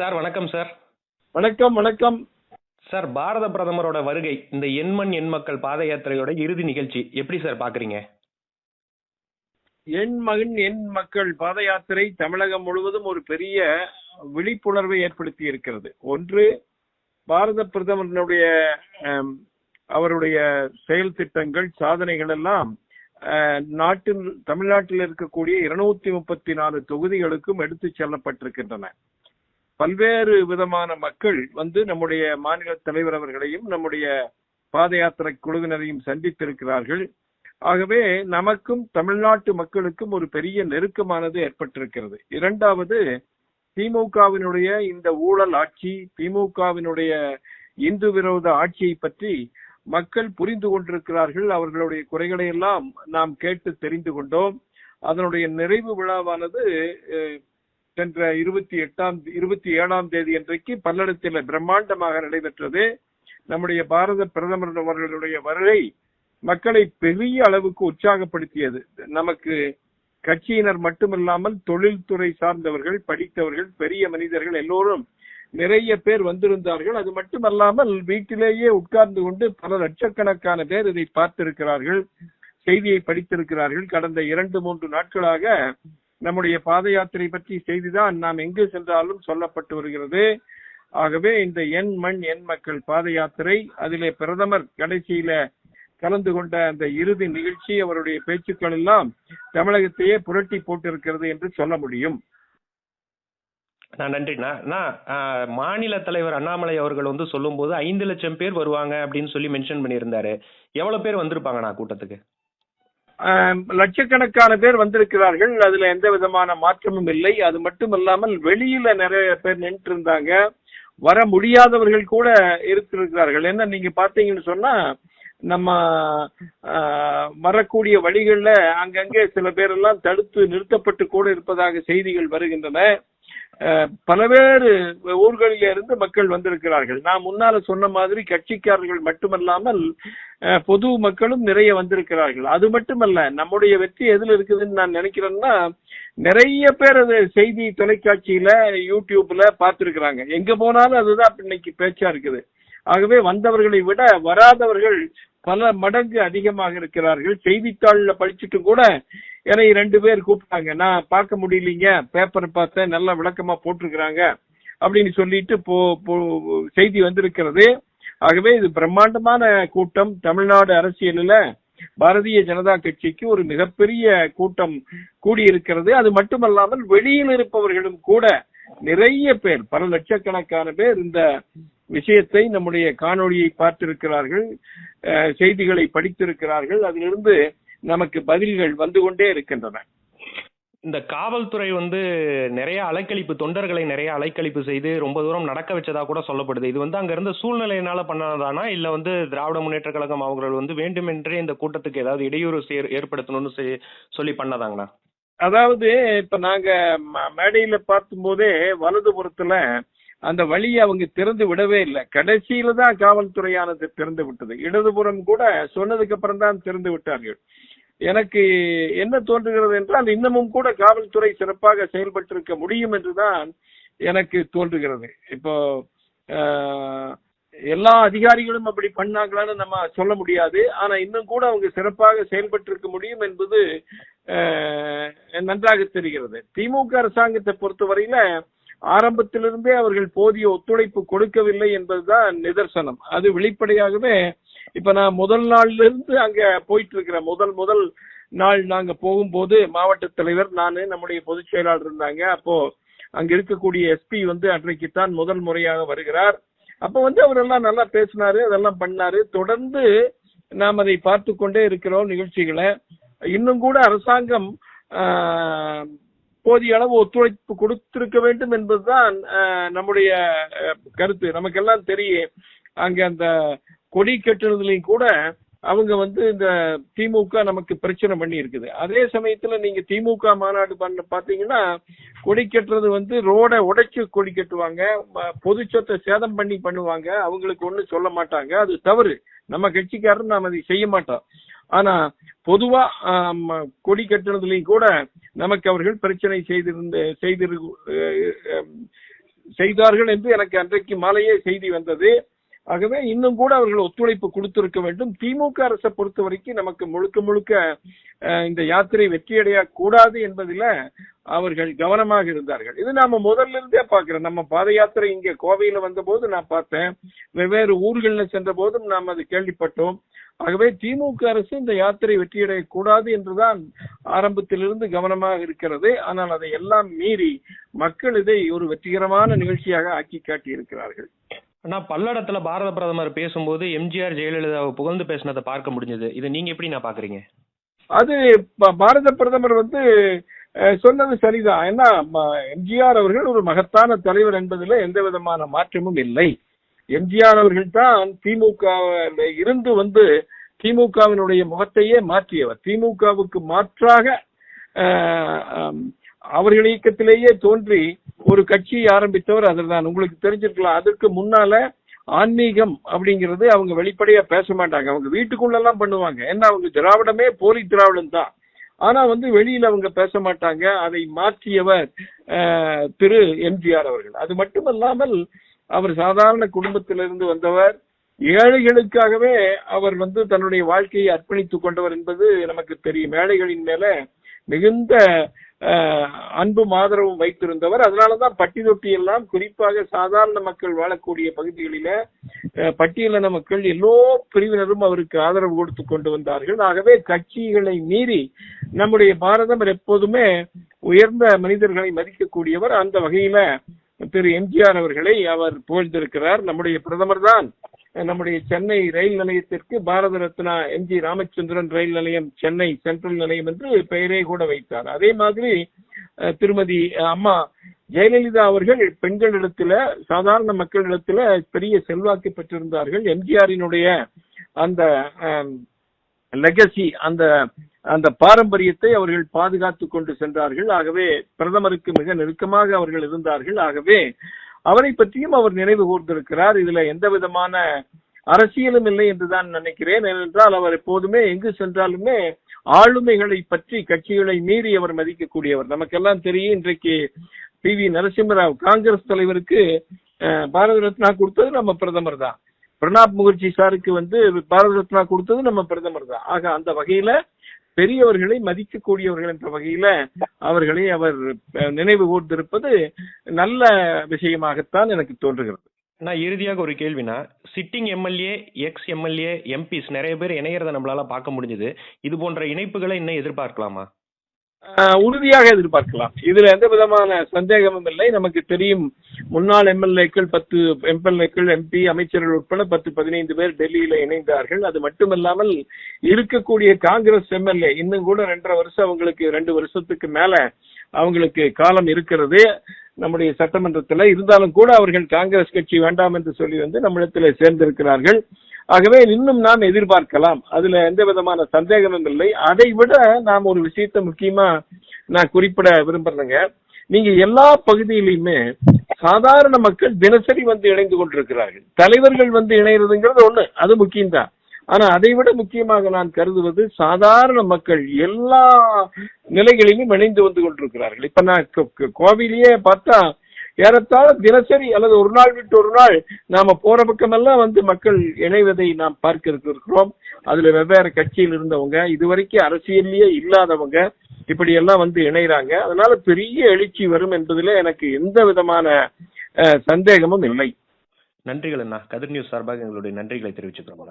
Sir வணக்கம் sir. வணக்கம் வணக்கம். சார் பாரத பிரதமரோட வருகை இந்த எண்மண் எண் மக்கள் பாத யாத்திரையோட இறுதி நிகழ்ச்சி எப்படி சார் பாக்குறீங்க? என் மகன் என் மக்கள் பாத யாத்திரை தமிழகம் முழுவதும் ஒரு பெரிய விழிப்புணர்வை ஏற்படுத்தி இருக்கிறது. ஒன்று பாரத பிரதமரினுடைய அவருடைய செயல் திட்டங்கள் சாதனைகள் எல்லாம் அஹ், நாட்டில் தமிழ்நாட்டில் இருக்கக்கூடிய இருநூத்தி முப்பத்தி நாலு தொகுதிகளுக்கும் எடுத்துச் செல்லப்பட்டிருக்கின்றன. பல்வேறு விதமான மக்கள் வந்து நம்முடைய மாநில தலைவர் அவர்களையும் நம்முடைய பாத யாத்திரை குழுவினரையும் சந்தித்திருக்கிறார்கள். ஆகவே நமக்கும் தமிழ்நாட்டு மக்களுக்கும் ஒரு பெரிய நெருக்கமானது ஏற்பட்டிருக்கிறது. இரண்டாவது திமுகவினுடைய இந்த ஊழல் ஆட்சி திமுகவினுடைய இந்து விரோத ஆட்சியை பற்றி மக்கள் புரிந்து கொண்டிருக்கிறார்கள். அவர்களுடைய குறைகளை எல்லாம் நாம் கேட்டு தெரிந்து கொண்டோம். அதனுடைய நிறைவு விழாவானது சென்ற இருபத்தி எட்டாம் இருபத்தி ஏழாம் தேதி அன்றைக்கு பல்லடத்தில் பிரம்மாண்டமாக நடைபெற்றது. நம்முடைய பாரத பிரதமர் அவர்களுடைய வருகை மக்களை பெரிய அளவுக்கு உற்சாகப்படுத்தியது. நமக்கு கட்சியினர் மட்டுமில்லாமல் தொழில்துறை சார்ந்தவர்கள் படித்தவர்கள் பெரிய மனிதர்கள் எல்லோரும் நிறைய பேர் வந்திருந்தார்கள். அது மட்டுமல்லாமல் வீட்டிலேயே உட்கார்ந்து கொண்டு பல லட்சக்கணக்கான பேர் இதை பார்த்திருக்கிறார்கள் செய்தியை படித்திருக்கிறார்கள். கடந்த இரண்டு மூன்று நாட்களாக நம்முடைய பாத யாத்திரை பற்றி செய்திதான் நாம் எங்கு சென்றாலும் சொல்லப்பட்டு வருகிறது. ஆகவே இந்த எண் மண் எண் மக்கள் பாத யாத்திரை அதிலே பிரதமர் கடைசியில கலந்து கொண்ட அந்த இறுதி நிகழ்ச்சி அவருடைய பேச்சுக்கள் எல்லாம் தமிழகத்தையே புரட்டி போட்டிருக்கிறது என்று சொல்ல முடியும். நான் நன்றிண்ணா நான் மாநில தலைவர் அண்ணாமலை அவர்கள் வந்து சொல்லும்போது ஐந்து லட்சம் பேர் வருவாங்க அப்படின்னு சொல்லி மென்ஷன் பண்ணியிருந்தாரு. எவ்வளவு பேர் வந்திருப்பாங்கண்ணா கூட்டத்துக்கு? லட்சக்கணக்கான பேர் வந்திருக்கிறார்கள். அதுல எந்த விதமான மாற்றமும் இல்லை. அது மட்டும் இல்லாமல் வெளியில நிறைய பேர் நின்று இருந்தாங்க வர முடியாதவர்கள் கூட இருக்கிறார்கள். என்ன நீங்க பாத்தீங்கன்னு சொன்னா நம்ம வரக்கூடிய வழிகள்ல அங்கங்கே சில பேரெல்லாம் தடுத்து நிறுத்தப்பட்டு கூட இருப்பதாக செய்திகள் வருகின்றன. பலவேறு ஊர்களில இருந்து மக்கள் வந்திருக்கிறார்கள். நான் முன்னால சொன்ன மாதிரி கட்சிக்காரர்கள் மட்டுமல்லாமல் பொது மக்களும் நிறைய வந்திருக்கிறார்கள். அது மட்டுமல்ல நம்முடைய வெற்றி எதுல இருக்குதுன்னு நான் நினைக்கிறேன்னா நிறைய பேர் அது செய்தி தொலைக்காட்சியில யூடியூப்ல பார்த்திருக்கிறாங்க. எங்க போனாலும் அதுதான் இன்னைக்கு பேச்சா இருக்குது. ஆகவே வந்தவர்களை விட வராதவர்கள் பல மடங்கு அதிகமாக இருக்கிறார்கள். செய்தித்தாளில் படிச்சுட்டு கூட என்னை ரெண்டு பேர் கூப்பிட்டாங்க. நான் பார்க்க முடியலீங்க. பேப்பர் பார்த்தேன். நல்லா விளக்கமா போட்டிருக்கிறாங்க. அப்படின்னு சொல்லிட்டு போ போ- செய்தி வந்திருக்கிறது. ஆகவே இது பிரம்மாண்டமான கூட்டம். தமிழ்நாடு அரசியலில் பாரதிய ஜனதா கட்சிக்கு ஒரு மிகப்பெரிய கூட்டம் கூடியிருக்கிறது. அது மட்டுமல்லாமல் வெளியில் இருப்பவர்களும் கூட நிறைய பேர் பல லட்சக்கணக்கான பேர் இந்த விஷயத்தை நம்முடைய காணொளியை பார்த்திருக்கிறார்கள். செய்திகளை படித்திருக்கிறார்கள். அதிலிருந்து நமக்கு பதில்கள் வந்து கொண்டே இருக்கின்றன. இந்த காவல்துறை வந்து நிறைய அலைக்கழிப்பு தொண்டர்களை நிறைய அலைக்கழிப்பு செய்து ரொம்ப தூரம் நடக்க வச்சதா கூட சொல்லப்படுது. இது வந்து அங்க இருந்த சூழ்நிலையினால பண்ணதானா? இல்ல வந்து திராவிட முன்னேற்ற கழகம் அவர்கள் வந்து வேண்டுமென்றே இந்த கூட்டத்துக்கு ஏதாவது இடையூறு ஏற்படுத்தணும்னு சொல்லி பண்ணதாங்கண்ணா அதாவது இப்ப நாங்க மேடையில பார்க்கும்போதே வலதுபுறத்துல அந்த வழியை அவங்க திறந்து விடவே இல்லை. கடைசியில தான் காவல்துறையானது திறந்து விட்டது. இடதுபுறம் கூட சொன்னதுக்கு அப்புறம் தான் திறந்து விட்டார்கள். எனக்கு என்ன தோன்றுகிறது என்றால் இன்னமும் கூட காவல்துறை சிறப்பாக செயல்பட்டிருக்க முடியும் என்றுதான் எனக்கு தோன்றுகிறது. இப்போ எல்லா அதிகாரிகளும் அப்படி பண்ணாங்களான்னு நம்ம சொல்ல முடியாது. ஆனா இன்னும் கூட அவங்க சிறப்பாக செயல்பட்டிருக்க முடியும் என்பது நன்றாக தெரிகிறது. திமுக அரசாங்கத்தை பொறுத்தவரையில ஆரம்பத்திலிருந்தே அவர்கள் போதிய ஒத்துழைப்பு கொடுக்கவில்லை என்பதுதான் நிதர்சனம். அது வெளிப்படையாகவே இப்ப நான் முதல் நாள்ல இருந்து அங்க போயிட்டு இருக்கிறேன் முதல் முதல் நாள் நாங்க போகும்போது மாவட்ட தலைவர் நானு நம்முடைய பொதுச் செயலாளர் இருந்தாங்க. அப்போ அங்க இருக்கக்கூடிய எஸ்பி வந்து அன்றைக்குத்தான் முதல் முறையாக வருகிறார். அப்ப வந்து அவரெல்லாம் நல்லா பேசினாரு அதெல்லாம் பண்ணாரு. தொடர்ந்து நாம் அதை பார்த்து கொண்டே இருக்கிறோம் நிகழ்ச்சிகளை. இன்னும் கூட அரசாங்கம் போதிய அளவு ஒத்துழைப்பு கொடுத்திருக்க வேண்டும் என்பதுதான் நம்முடைய கருத்து. நமக்கெல்லாம் தெரியும். அங்க அந்த கொடி கட்டுறதுலையும் கூட அவங்க வந்து இந்த திமுக நமக்கு பிரச்சனை பண்ணி இருக்குது அதே சமயத்துல நீங்க திமுக மாநாடு பண்ண பாத்தீங்கன்னா கொடி கட்டுறது வந்து ரோட உடைச்சு கொடி கட்டுவாங்க. பொது சொத்தை சேதம் பண்ணி பண்ணுவாங்க. அவங்களுக்கு ஒண்ணும் சொல்ல மாட்டாங்க. அது தவறு. நம்ம கட்சிக்காரர் நாம் அதை செய்ய மாட்டோம். ஆனா பொதுவா கொடி கட்டுறதுலயும் கூட நமக்கு அவர்கள் பிரச்சனை செய்திருந்த செய்திரு செய்தார்கள் என்று எனக்கு அன்றைக்கு மாலையே செய்தி வந்தது. ஆகவே இன்னும் கூட அவர்கள் ஒத்துழைப்பு கொடுத்திருக்க வேண்டும். திமுக அரசை பொறுத்த வரைக்கும் நமக்கு முழுக்க முழுக்க இந்த யாத்திரை வெற்றியடைய கூடாது என்பதில அவர்கள் கவனமாக இருந்தார்கள். இது நாம முதல்ல இருந்தே பாக்குறோம் நம்ம பாத யாத்திரை இங்க கோவையில வந்த போது நான் பார்த்தேன். வெவ்வேறு ஊர்களில் சென்ற போதும் நாம் அது கேள்விப்பட்டோம். ஆகவே திமுக அரசு இந்த யாத்திரை வெற்றியடைய கூடாது என்றுதான் ஆரம்பத்திலிருந்து கவனமாக இருக்கிறது. ஆனால் அதை எல்லாம் மீறி மக்கள் இதை ஒரு வெற்றிகரமான நிகழ்ச்சியாக ஆக்கி காட்டி இருக்கிறார்கள் ஆனா பல்லடத்துல பாரத பிரதமர் பேசும்போது எம்ஜிஆர் ஜெயலலிதாவை புகழ்ந்து பேசினதை பார்க்க முடிஞ்சது. இதை நீங்க எப்படி நான் பாக்குறீங்க? அது ப- பாரத பிரதமர் வந்து சொன்னது சரிதான். ஏன்னா ம- எம்ஜிஆர் அவர்கள் ஒரு மகத்தான தலைவர் என்பதில் எந்த விதமான மாற்றமும் இல்லை. எம்ஜிஆர் அவர்கள் தான் திமுக இருந்து வந்து திமுகவினுடைய முகத்தையே மாற்றியவர். திமுகவுக்கு மாற்றாக அவர்கள் இயக்கத்திலேயே தோன்றி ஒரு கட்சியை ஆரம்பித்தவர் அதுதான். உங்களுக்கு தெரிஞ்சிருக்கலாம். அதற்கு முன்னால ஆன்மீகம் அப்படிங்கிறது அவங்க வெளிப்படையா பேச மாட்டாங்க. அவங்க வீட்டுக்குள்ளெல்லாம் பண்ணுவாங்க. ஏன்னா அவங்க திராவிடமே போலி திராவிடம் தான். ஆனா வந்து வெளியில அவங்க பேச மாட்டாங்க. அதை மாற்றியவர் திரு எம்ஜிஆர் அவர்கள். அது மட்டுமல்லாமல் அவர் சாதாரண குடும்பத்திலிருந்து வந்தவர். ஏழைகளுக்காகவே அவர் வந்து தன்னுடைய வாழ்க்கையை அர்ப்பணித்துக் கொண்டவர் என்பது நமக்கு தெரியும். ஏழைகளின் மேல மிகுந்த அன்பும் ஆதரவும் வைத்திருந்தவர். அதனாலதான் பட்டி தொட்டி எல்லாம் குறிப்பாக சாதாரண மக்கள் வாழக்கூடிய பகுதிகளில பட்டியலின மக்கள் எல்லோ பிரிவினரும் அவருக்கு ஆதரவு கொடுத்து கொண்டு வந்தார்கள். ஆகவே கட்சிகளை மீறி நம்முடைய பாரதம் எப்போதுமே உயர்ந்த மனிதர்களை மதிக்கக்கூடியவர். அந்த வகையில திரு எம்ஜிஆர் அவர்களை அவர் புகழ்ந்திருக்கிறார். நம்முடைய பிரதமர் தான். நம்முடைய சென்னை ரயில் நிலையத்திற்கு Bharat Ratna M G Ramachandran rail நிலையம் சென்னை சென்ட்ரல் நிலையம் என்று பெயரே கூட வைத்தார். அதே மாதிரி திருமதி அம்மா ஜெயலலிதா அவர்கள் பெண்களிடத்துல சாதாரண மக்களிடத்துல பெரிய செல்வாக்கு பெற்றிருந்தார்கள். எம்ஜிஆரினுடைய அந்த லெகசி அந்த அந்த பாரம்பரியத்தை அவர்கள் பாதுகாத்து கொண்டு சென்றார்கள். ஆகவே பிரதமருக்கு மிக நெருக்கமாக அவர்கள் இருந்தார்கள். ஆகவே அவரை பற்றியும் அவர் நினைவு கூர்ந்திருக்கிறார். இதுல எந்த விதமான அரசியலும் இல்லை என்றுதான் நினைக்கிறேன். ஏனென்றால் அவர் எப்போதுமே எங்கு சென்றாலுமே ஆளுமைகளை பற்றி கட்சிகளை மீறி அவர் மதிக்கக்கூடியவர். நமக்கெல்லாம் தெரியும் இன்றைக்கு பி. வி. நரசிம்மராவ் காங்கிரஸ் தலைவருக்கு பாரத ரத்னா கொடுத்தது நம்ம பிரதமர் தான். பிரணாப் முகர்ஜி சாருக்கு வந்து பாரத ரத்னா கொடுத்தது நம்ம பிரதமர் தான். ஆக அந்த வகையில பெரியவர்களை மதிக்கக்கூடியவர்கள் என்ற வகையில அவர்களை அவர் நினைவு கூர்ந்திருப்பது நல்ல விஷயமாகத்தான் எனக்கு தோன்றுகிறது. நான் இறுதியாக ஒரு கேள்வினா sitting M L A ex M L A MPs நிறைய பேர் இணையறத நம்மளால பார்க்க முடிஞ்சது. இது போன்ற இணைப்புகளை இன்னும் எதிர்பார்க்கலாமா? உறுதியாக எதிர்பார்க்கலாம். இதுல எந்த விதமான சந்தேகமும் இல்லை. நமக்கு தெரியும் முன்னாள் எம்எல்ஏக்கள் பத்து எம்எல்ஏக்கள் எம்பி அமைச்சர்கள் உட்பட பத்து பதினைந்து பேர் டெல்லியில இணைந்தார்கள். அது மட்டுமல்லாமல் இருக்கக்கூடிய காங்கிரஸ் எம்எல்ஏ இன்னும் கூட ரெண்டரை வருஷம் அவங்களுக்கு ரெண்டு வருஷத்துக்கு மேல அவங்களுக்கு காலம் இருக்கிறது. நம்முடைய சட்டமன்றத்துல இருந்தாலும் கூட அவர்கள் காங்கிரஸ் கட்சி வேண்டாம் என்று சொல்லி வந்து நம்மிடத்துல சேர்ந்திருக்கிறார்கள். ஆகவே இன்னும் நாம் எதிர்பார்க்கலாம். அதுல எந்த விதமான சந்தேகமும் இல்லை. அதை விட நாம் ஒரு விஷயத்தை முக்கியமா நான் குறிப்பிட விரும்புறேங்க நீங்க எல்லா பகுதியிலையுமே சாதாரண மக்கள் தினசரி வந்து இணைந்து கொண்டிருக்கிறார்கள். தலைவர்கள் வந்து இணைகிறதுங்கிறது ஒண்ணு அது முக்கியம்தான். ஆனா அதை விட முக்கியமாக நான் கருதுவது சாதாரண மக்கள் எல்லா நிலைகளிலும் இணைந்து வந்து கொண்டிருக்கிறார்கள். இப்ப நான் கோவிலேயே கோவிலையே பார்த்தா ஏறத்தாழ தினசரி அல்லது ஒரு நாள் விட்டு ஒரு நாள் நாம போற பக்கமெல்லாம் வந்து மக்கள் இணைவதை நாம் பார்க்க இருக்கிறோம் அதுல வெவ்வேறு கட்சியில் இருந்தவங்க இதுவரைக்கும் அரசியல்லையே இல்லாதவங்க இப்படி எல்லாம் வந்து இணைறாங்க அதனால பெரிய எழுச்சி வரும் என்பதில் எனக்கு எந்த விதமான சந்தேகமும் இல்லை. நன்றிகள் அண்ணா. கதிர் நியூஸ் சார்பாக எங்களுடைய நன்றிகளை தெரிவிச்சுக்கிறோம்.